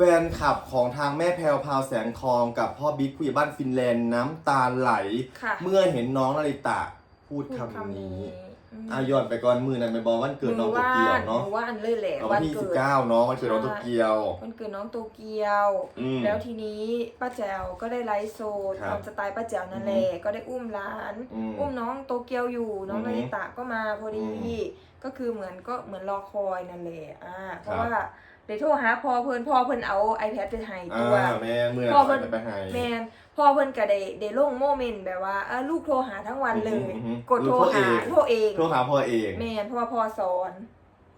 ฟนคลับของทางแม่แพรวพราวแสงทองกับพ่อบิ๊กผู้ใหญ่บ้านฟินแลนด์น้ำตาไหล ค่ะเมื่อเห็นน้องนาริตะพูดพูดคำนี้อืมอะย้อนไปก่อนมือนั้นไปบอกวันเกิดน้องโตเกียวเนาะมือว่านเลยแหละเอาวันที่กิด19เนาะวันเกิดน้องโตเกียว วันเกิดน้องโตเกียว อืม แล้วทีนี้ป้าแจวก็ได้ไลฟ์โซดครับทำสไตล์ป้าแจวนั่นแหละก็ได้อุ้มหลาน อืมอุ้มน้องโตเกียวอยู่ น้องอืมนาริตะก็มาพอดี อืมก็คือเหมือนก็เหมือนรอคอยนั่นแหละอ่าเพครัราะบว่า เดี๋ยวโทรหาพอเพิ่นพอเพิ่นเอา iPad ไปให้อ่ตัวาแม่มือนั้นพ่อขเพิ่อนไปให้แมนพอเพิ่นก็ได้ได้ลงโมเมนต์แบบว่าเออลูกโทรหาทั้งวันเลย อือหือกดโทรโทรเอหางโทรเองโทรหาพ่อเอง แมนเพราะว่าพ่อสอน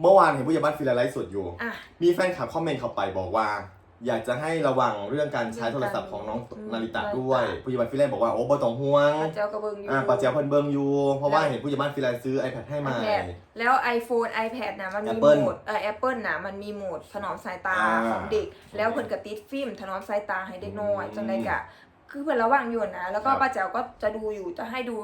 เมื่อวานเห็นผู้ใหญ่บ้านฟินแลนด์ไลฟ์สดอยู่ อะ มีแฟนคลับคอมเมนต์เข้าไปบอกว่า อยากจะให้ระวังเรื่องการใช้โทรศัพท์ของน้องอืมนาริตะนาริตะด้วยผู้ใหญ่บ้านฟินแลนด์บอกว่าโอ้บ่ต้องห่วงป้าแจวกระเบิงอยู่อ่าปาเจียวเพิ่นเบิงอยู่ เพราะว่าเห็นผู้ใหญ่บ้านฟินแลนด์ซื้อ iPad ให้มา iPad แล้ว iPhone iPad นะมันมี Apple โหมดเออ Apple นะมันมีโหมดถนอมสายตาอ่าของเด็ก แล้วเพิ่นก็ติดฟิล์มถนอมสายตาให้เด็กน้อย อืม จังไดกะ คือเพิ่นระวังอยู่นะ แล้วก็ครับป้าแจ๋วก็จะดูอยู่จะให้ดู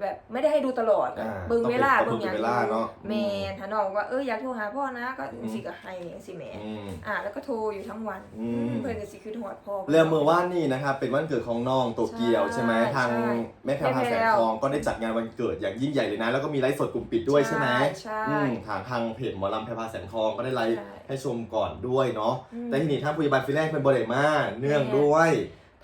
แบบไม่ได้ให้ดูตลอด อ่าเบิ่งเวลาต้องเบิ่งเป็นอย่างเวลาเนอะแม่นถ้าน้องว่าเอออยากโทรหาพ่อนะก็อืม สิก็ให้สิแหม่อืม อ่า แล้วก็โทรอยู่ทั้งวันอืม เพิ่นก็สิคือหอดพ่อเรื่องเมื่อวานนี่นะครับเป็นวันเกิดของน้องโตเกียวใช่ใช่ไหมทางใช่แม่แพรวพราวแสงทองก็ได้จัดงานวันเกิดอย่างยิ่งใหญ่เลยนะ แล้วก็มีไลฟ์สดกลุ่มปิดด้วยใช่ไหมใช่ อืมทางทางเพจหมอลำแพรวพราวแสงทองก็ได้ไลฟ์ใช่ให้ชมก่อนด้วยเนาะอืมแต่ทีนี้ทางผู้ใหญ่บ้านฟินแลนด์เป็นบริมาเนื่องด้วย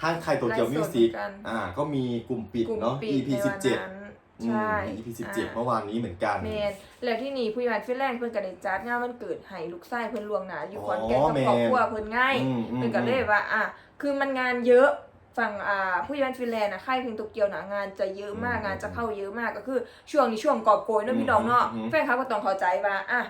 ทางใครโตเกียวไลฟ์สดมิวสิกเหมือนกันอ่าก็มีกลุ่มปิดกลุ่มเนาะปิด EP ในวัน17นั้นอืมใช่ EP อ่า17เมื่อวานนี้เหมือนกันแมนแล้วที่นี่ผู้ใหญ่บ้านฟินแลนด์เพิ่นก็ได้จัดงานวันเกิดให้ลูกชายเพิ่นล่วงหน้าอยู่อ๋อขอนแก่นกับครอบครัวแม่นเพิ่นง่ายอืมอืมเพิ่นก็เลยว่าอะคือมันงานเยอะฝั่งอ่าผู้ใหญ่บ้านฟินแลนด์นะค่ายเพลงโตเกียวนะงานจะเยอะมากอืมงานจะเข้าเยอะมากก็คือช่วงนี้ช่วงกอบโกยเนาะพี่น้องเนาะอืมอืมแฟนคลับก็ต้องเข้าใจว่าอะ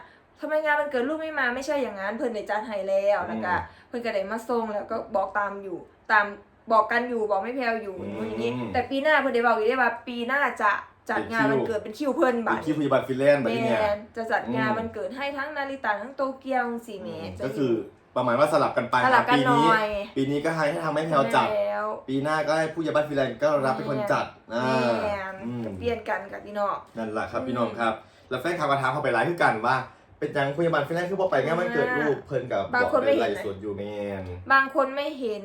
ทำไมงานมันเกิดลูกไม่มาไม่ใช่อย่างนั้นเพิ่นได้จัดให้แล้วแล้วก็อืมเพิ่นก็ได้มาส่งแล้วก็บอกตามอยู่ตาม บอกกันอยู่บอกไม่แพลวอยู่อืมนู่นอย่างนี้ แต่ปีหน้าเพิ่นได้บอกอีกได้ว่า ปีหน้าจะจัดงานเป็นคิววันเกิดเป็นคิวเพิ่นบัเป็ดนที่ผู้ใหญ่บ้านฟินแลนด์แบบแมนี้เนี่ยนจะจัดงานอืมวันเกิดให้ทั้งนาริตะทั้งโตเกียวสีเมตรจะก็คือประมาณว่าสลับกันไปสลับกันปีหน่นี้อยปีนี้ก็ให้ให้ทางแม่แพรวจัดแล้วปีหน้าก็ให้ผู้ใหญ่บ้านฟินแลนด์ก็รับเป็นคนจัดอ่าแมนอืมก็เปลี่ยนกันกับพี่น้องนั่นแหละครับอืมพี่น้องครับ แล้วแฟนคลับมาถามเขาไปไลฟ์คือกันว่า เป็นยังผู้ใหญ่บ้านฟินแลนด์คือบ่ไปงานวันเกิดลูกเพิ่นกับบางบอกคนไม่เป็นเห็ไลนฟ์นะสดอยู่แมนบางคนไม่เห็น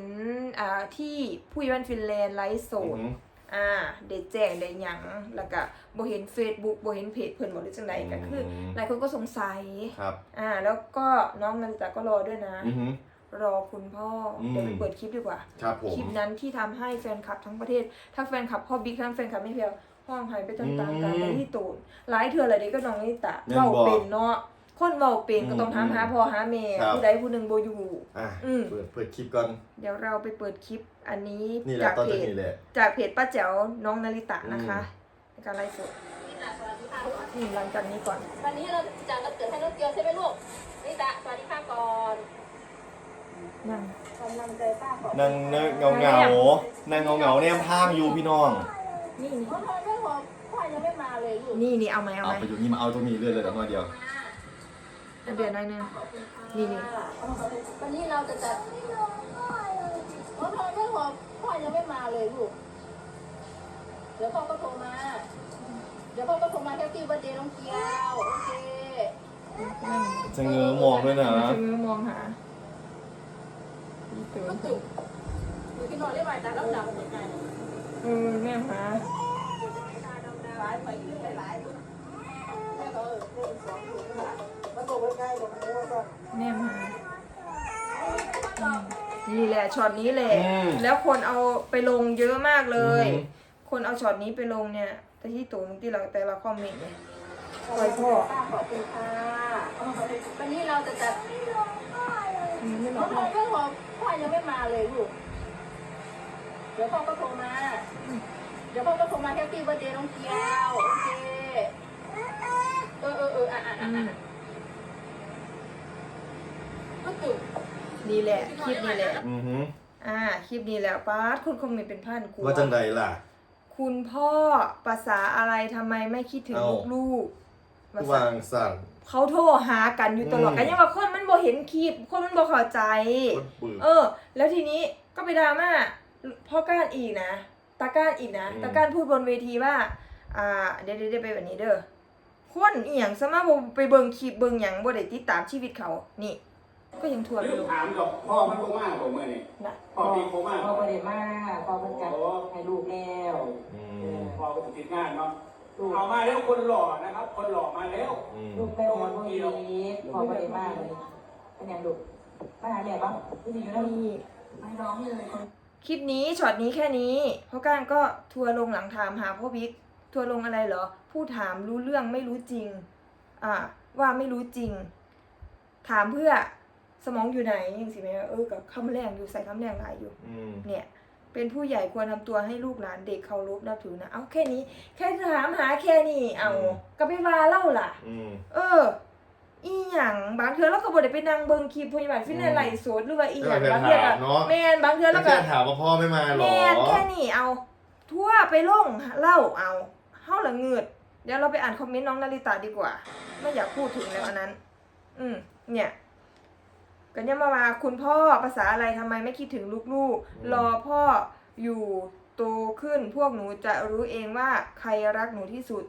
อ่าที่ผู้ใหญ่บ้านฟินแลนด์ไลฟ์สอือดหือ อ่าได้แจ้งได้หยังแล้วก็บ่เห็น Facebook บ่เห็นเพจเพิ่นบ่ได้จังไดก็คืออม หลายคนก็สงสัย ครับอ่า แล้วก็น้องนาริตะก็รอด้วยนะ อือหือ รอคุณพ่ออม เดี๋ยวไปเปิดคลิปดีกว่า ครับผม คลิปนั้นที่ทำให้แฟนคลับทั้งประเทศ ทั้งแฟนคลับพ่อบิ๊กทั้งแฟนคลับไม่เพียวห้องหายไปตามๆกันไปที่ตูนหลายเถื่ออะไรเด็กก็น้องนิตะแม่นเว้าบ่เป็นเนาะ คนเว้าเป็นก็ต้องอืมถามหาพ่อหาแม่ครับ ผู้ใดผู้หนึ่งโบอยู่ อะอืม เปิดเปิดคลิปก่อนเดี๋ยวเราไปเปิดคลิปอันนี้นี่แหละจากตอนเพจะจ นี่แหละ จากเพจป้าแจ๋วน้องนาริตะนะคะอืในการไลฟ์สดอืมหลังจากนี้ก่อน วันนี้เราจะวันเกิดให้น้องเกียวใช่ไหมลูกนิตะสวัสดีค่ะก่อนนั่ง กำลังใจป้าขอนั่งเงาเงาๆนั่งเงาเงาๆแนมทางอยู่พี่น้อง นี่เพราะทอยไม่พอพ่อยังไม่มาเลยลูกนี่นี่เอาไหมเอาเอาไหมไปอยู่นี่มาเอาตรงนี้เรื่อยเลยแต่น้อยเดียวเอาเดือนหน้อยหนึงนี่นี่วันนี้เราจะจัดเพราะทอยไม่พอพ่อยังไม่มาเลยลูก เดี๋ยวพ่อก็โทรมา เดี๋ยวพ่อก็โทรมาแค่ที่วันเดย์น้องเกียวโอเค จะเงือมองด้วยนะจะมือมองหาพี่ตูก็นจุกหนูกินนอนได้ไหมแต่รับดับเหมือนกันเออแม่หาหลายไปเรื่อยหลายแม่ก็เออสองคน ตกใกล้ๆกับมันเยอะก็แม่มาอืมนี่แหละช็อตนี้แหละอืมแล้วคนเอาไปลงเยอะมากเลย อือหื คนเอาช็อตนี้ไปลงเนี่ย แต่ที่ตูนที่เราแต่ละคอมเมนต์เนี่ยขอบคุณค่ะขอบคุณค่ะวันนี้เราจะจัดอืมไม่เพร้อราะงพ่อไม่พอพ่อยังไม่มาเลยลูก เดี๋ยวพ่อก็โทรมา เดี๋ยวพ่อก็โทรมาแค่ที่วันเดย์น้องเกียวโอเค เออเออเอออะอะอือะมก็จุก นี่แหละ คลิปนี้แหละ อือหืออ่า คลิปนี้แหละป้าดคุณคอมเมนต์เป็นพันกูว่าจังใดล่ะ คุณพ่อภาษาอะไรทำไมไม่คิดถึงเอ้า ลูกๆผู้วางสั่น เขาโทรหากันอยู่ตลอดอืม กันยังว่าคนมันบ่เห็นคลิป คนมันบ่เข้าใจคนปืน เออ แล้วทีนี้ก็ไปดราม่าพ่อก้านอีกนะตาก้านอีกนะอืม ตาก้านพูดบนเวทีว่า อ่า เดี๋ยวเดี๋ยวเดี๋ยวไปแบบนี้เด้อคนอีหยังสมาบ่ไปเบิ่งคลิปเบิ่งหยังบ่ได้ติดตามชีวิตเขานี่ ก็ยังทัวร์ไปลืมลงถามดอกพ่อมันโทรมาผมเมื่อนี่นะพ่อพี่โทรมาพ่อประเดี๋ยวมาพ่อเพิ่นจัดให้ลูกแล้วอืเอมอพ่อก็ติดงานเนาะลูกเอามาแล้วคนหล่อนะครับ คนหล่อมาแล้วอืมลูกไปหอนพวกนี้พ่อประเดี๋ยวมาเลยเป็นยังลูกมาหาแม่ปะพี่ดีอยู่แล้วนี่ไม่ร้องเลยคนคลิปนี้ช็อตนี้แค่นี้เพราะก้านก็ทัวร์ลงหลังถามหาพ่อบิ๊กทัวร์ลงอะไรเหรอ ผู้ถามรู้เรื่องไม่รู้จริง อ่า ว่าไม่รู้จริง ถามเพื่อ สมองอยู่ไหนยังสิแม่เออกับคำแรงอยู่ใส่คำแรงหลายอยู่ อืมเนี่ย เป็นผู้ใหญ่ควรทำตัวให้ลูกหลานเด็กเคารพนับถือนะ เอาแค่นี้ แค่ถามหาแค่นี้เอาก็ไปว่าเล่าล่ะ อืม เออ อีหยังบางเทื่อเราก็บ่ได้ไปนั่งเบิ่งคลิปพยาบาลฟินแลนด์ไลฟ์สดหรือว่าอีหยังก็บางไปเทื่อก็ถามเนาะแม่นบางเทื่อแล้เราวก็แค่ถามว่าพ่อไม่มาเหรอ แม่นแค่นี้เอา ทั่วไปลงเล่าเอาเฮาละเงืดเดี๋ยวเราไปอ่านคอมเมนต์น้องนาริตาดีกว่า ไม่อยากพูดถึงแล้วอันนั้น อืมเนี่ย กันยังมาว่าคุณพ่อภาษาอะไรทำไมไม่คิดถึงลูกๆ รอพ่ออยู่โตขึ้นพวกหนูจะรู้เองว่าใครรักหนูที่สุด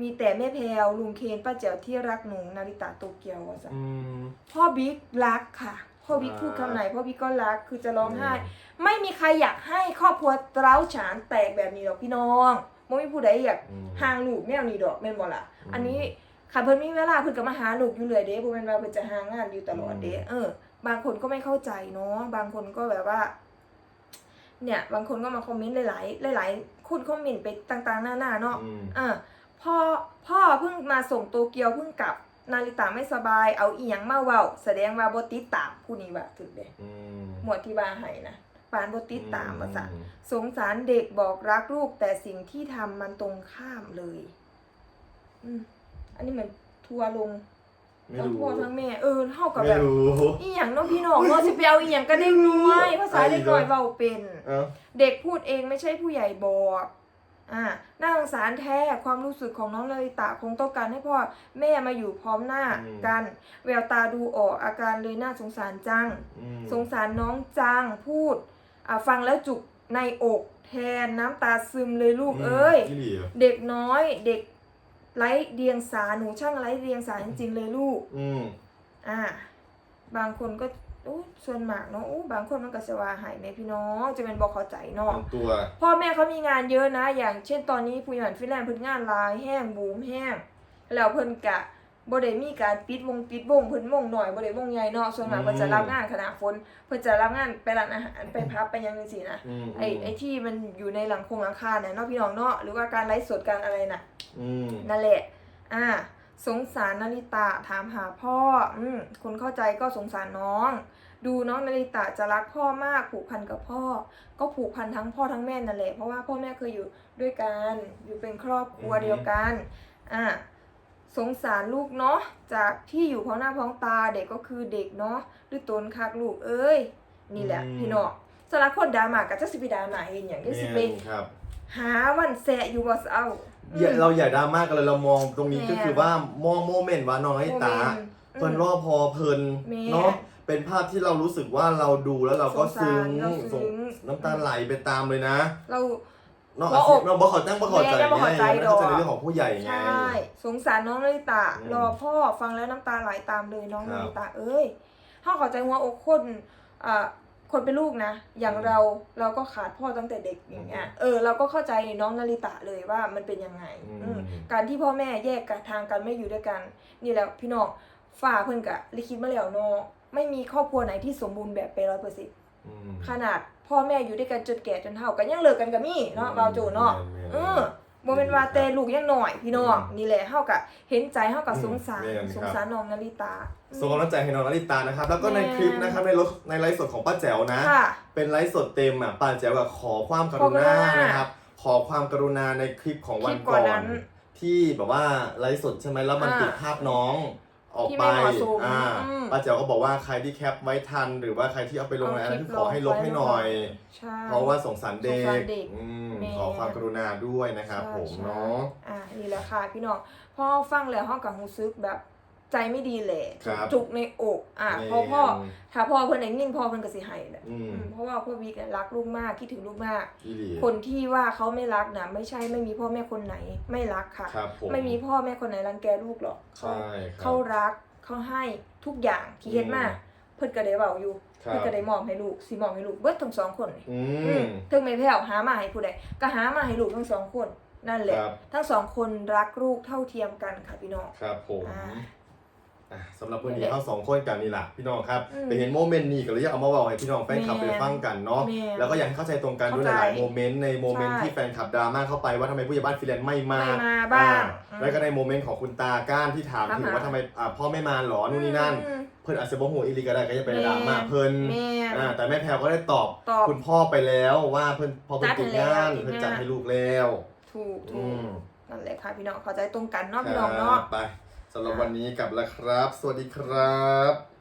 มีแต่แม่แพรวลุงเคนป้าแจ๋วที่รักหนูนาริตาโตเกียวว่าซะอืม พ่อบิ๊กรักค่ะ พ่อบิ๊กอ่าพูดคำไหนพ่อบิ๊กก็รักคือจะร้องไห้ ไม่มีใครอยากให้ครอบครัวเต้าฉานแตกแบบนี้หรอกพี่น้องไม่มีผู้ใดอยากอืมห่างลูกแนวนี้ดอกแม่นบ่ล่ะ อืม อันนี้ ค่ะเพิ่นมีเวลาเพิ่นก็มาหาลูกอยู่เรื่อยเด้บ่แม่นว่าเพิ่นจะห่างงานอยู่ตลอดเด้อืมเออ บางคนก็ไม่เข้าใจเนาะบางคนก็แบบว่า เนี่ย บางคนก็มาคอมเมนต์หลายๆหลายๆคนคอมเมนต์ไปต่างๆหน้าๆเนาะอืมอ่าพ่อพ่อเพิ่งมาส่งโตเกียวเพิ่งกลับนาริตาไม่สบายเอาอีหยังมาเว้าแสดงว่าบ่ติดตามผู้นี้ว่าถึกเด้อืมหมวดที่บาให้นะปานบ่ติดตามว่าซั่นอืมสงสารเด็กบอกรักลูกแต่สิ่งที่ทำมันตรงข้ามเลย อืม อันนี้เหมือนทัวร์ลงไม่ทั้งรู้พ่อทั้งแม่เออเท่ากับไม่แบบรู้ อีหยังเนาะพี่น้องเนาะสิไปเอาอีหยังก็เด็กน้อยภาษาเด็กน้อยเว้าเป็น เอ้าเด็กพูดเองไม่ใช่ผู้ใหญ่บอก อ่าน่าสงสารแท้ความรู้สึกของน้องนาริตะคงต้องการให้พ่อแม่มาอยู่พร้อมหน้ากัน แววตาดูออกอาการเลยน่าสงสารจัง อืมสงสารน้องจังพูดอ่าฟังแล้วจุกในอกแทนน้ำตาซึมเลยลูกเอ้ยอีหลีเหรอเด็กน้อยเด็ก ไร้เดียงสาหนูช่างไร้เดียงสาจริงๆเลยลูก อืมอ่า บางคนก็โอ้ยส่วนมากเนาะโอ้บางคนมันก็สว่าหายแม่พี่น้องจะเป็นบอกเข้าใจเนาะทำตัว พ่อแม่เขามีงานเยอะนะ อย่างเช่นตอนนี้ผู้ใหญ่ฟินแลนด์เพิ่นงานหลายแห้งบูมแห้งแล้วเพิ่นกะ บ่ได้มีการปิดวงปิดวงเพิ่นวงหน่อยบ่ได้วงใหญ่เนาะส่วนมากเพิ่นจะรับงานขณะฝนเพิ่นจะรับงานไปร้านอาหารไปพับไปหยังจังซี่นะอืมไอ้ไอ้ที่มันอยู่ในหลังคงหลังคาน่ะเนาะพี่น้องเนาะหรือว่าการไลฟ์สดการอะไรน่ะ อืมนั่นแหละ อ่า สงสารนาริตะถามหาพ่อ อืมคนเข้าใจก็สงสารน้อง ดูน้องนาริตะจะรักพ่อมากผูกพันกับพ่อ ก็ผูกพันทั้งพ่อทั้งแม่นั่นแหละ เพราะว่าพ่อแม่เคยอยู่ด้วยกัน อยู่เป็นครอบครัวอือฮึเดียวกัน อ่า สงสารลูกเนาะจากที่อยู่พร้อมหน้าพร้อมตาเด็กก็คือเด็กเนาะหรือตนคักลูกเอ้ย นี่แหละ พี่น้องสารบคนดราม่ากับจะสิไปดราม่าเห็นอย่างที่สิไปแม่นครับหาวันแสะอยู่บ่เศร้าอย่าเราอย่าดราม่ากันเลยเรามองตรงนี้แม่ก็คือว่ามองโมเมนต์ว่าน้องไอ้ตาโมมนต์เพิ่นรอพอเพลินแม่เนาะเป็นภาพที่เรารู้สึกว่าเราดูแล้วเราก็สงสารซึ้งเราซึ้งส่งน้ำตาไหลไปตามเลยนะ เราเนาะหัวอกเราบ่เขอตั้งบ่เขอใจแม่ยังบ่เข้าใจไงยังไม่เข้าใจดอกในเรื่องของผู้ใหญ่ไง ใช่ สงสารน้องนาริตะ อืมรอพ่อฟังแล้วน้ำตาไหลตามเลยน้องครันาบริตะ เอ้ยถ้าเข้าใจหัวอกคนอ่าคนเป็นลูกนะ อย่างเราเราก็ขาดพ่อตั้งแต่เด็กอย่างเงี้ย เออ เราก็เข้าใจน้องนาริตะเลยว่ามันเป็นยังไงอืมการที่พ่อแม่แยกกันทางกันไม่อยู่ด้วยกัน นี่แหละพี่น้องฝ่าเพิ่นกะลิขิตมาแล้วเนาะไม่มีครอบครัวไหนที่สมบูรณ์แบบไปร้อยเปอร์เซ็นต์อืม ขนาด พ่อแม่อยู่ด้วยกันจนแก่จนเฒ่ากันยังเลิกกันกับมี่เนาะอืมเบาโจเนาะแม่นๆเออบ่เป็นว่าแต่ลูกยังหน่อยพี่น้องอืมนี่แหละเฮาก็เห็นใจเฮาก็สงสารแม่นครับสงสารน้องนาริตาส่งกำลังใจให้น้องนาริตานะครับ แล้วก็ในแม่คลิปนะครับในรถในไลฟ์สดของป้าแจ๋วนะค่ะเป็นไลฟ์สดเต็มอะป้าแจ๋วแบบขอความกรุขอกรุณาณานะครับ ขอความกรุณาในคลิปของวันคลิปก่ก่ออนนนั้นที่แบบว่าไลฟ์สดใช่ไหมแล้วมันอ่าติดภาพน้อง ออกที่ไปไม่เหมาะสมอ่าอืม ป้าแจ๋วก็บอกว่าใครที่แคปไว้ทัน หรือว่าใครที่เอาไปลงในอันนั้นเอาคลิปขอให้ลบให้หน่อย ใช่ เพราะว่าสงสารเด็สงสากรเด็กอืมแม่ ขอความกรุณาด้วยนะครับใช่ผมใช่เนาะอะนี่แหละค่ะพี่น้องพอฟังแล้วเฮาก็รู้สึกแบบ ใจไม่ดีแหละครับจุกในอกอะแม่นเพราะพ่อถ้าพ่อเพิ่นได้ยินพ่อเพิ่นก็สิให้แหละอืมอืมเพราะว่าพ่อวิกเนี่ยรักลูกมากคิดถึงลูกมากอีหลีคนที่ว่าเขาไม่รักนะไม่ใช่ไม่มีพ่อแม่คนไหนไม่รักค่ะครับผมไม่มีพ่อแม่คนไหนรังแกลูกหรอกใช่ครับเขารักเขาให้ทุกอย่างที่เฮ็ดมาอืมเพิ่นก็ได้เว้าอยู่ครับเพิ่นก็ได้มอบให้ลูกสิมอบให้ลูกเบิดทั้งสองคนนี่อือืมมถึงไม่แพ้วหามาให้ผู้ใดก็หามาให้ลูกทั้งสองคนนั่นแหละครับทั้งสองคนรักลูกเท่าเทียมกันค่ะพี่น้องครับผม อ่าอะสำหรับวันนี้เราสองคนกันนี่แหละพี่น้องครับอืมไปเห็นโมเมนต์นี้ก็เลยอยากเอามาบอกให้พี่น้องแฟนคลับแม่ไปฟังกันเนาะแม่แล้วก็อยากให้เข้าใจตรงกันด้วยเข้าหใจลายๆโมเมนต์ในโมเมนต์ใช่ที่แฟนคลับดราม่าเข้าไปว่าทำไมผู้ใหญ่บ้านฟิแลนซ์ไม่มาไม่มาบ้างอ่อืมแล้วก็ในโมเมนต์ของคุณตาก้านที่ถามถามถึงหาว่าทำไมอ่าพ่อไม่มาหรอนู่นนี่นั่น อืม เพิ่นอาจจะบอกหัวอีหลีก็ได้ก็จะไปดราม่าเพิ่นแม่อ่าแต่แม่แพรวก็ได้ตอบตอบคุณพ่อไปแล้วว่าเพิ่นพอเพิ่นจัดติดให้งานแล้วเพิ่นติดงานจัดให้ลูกแล้วถูกอืถูกมนั่นแหละค่ะพี่น้องเข้าใจตรงกันเนาะพี่น้องเนาะไป สำหรับวันนี้กลับแล้วครับ สวัสดีครับ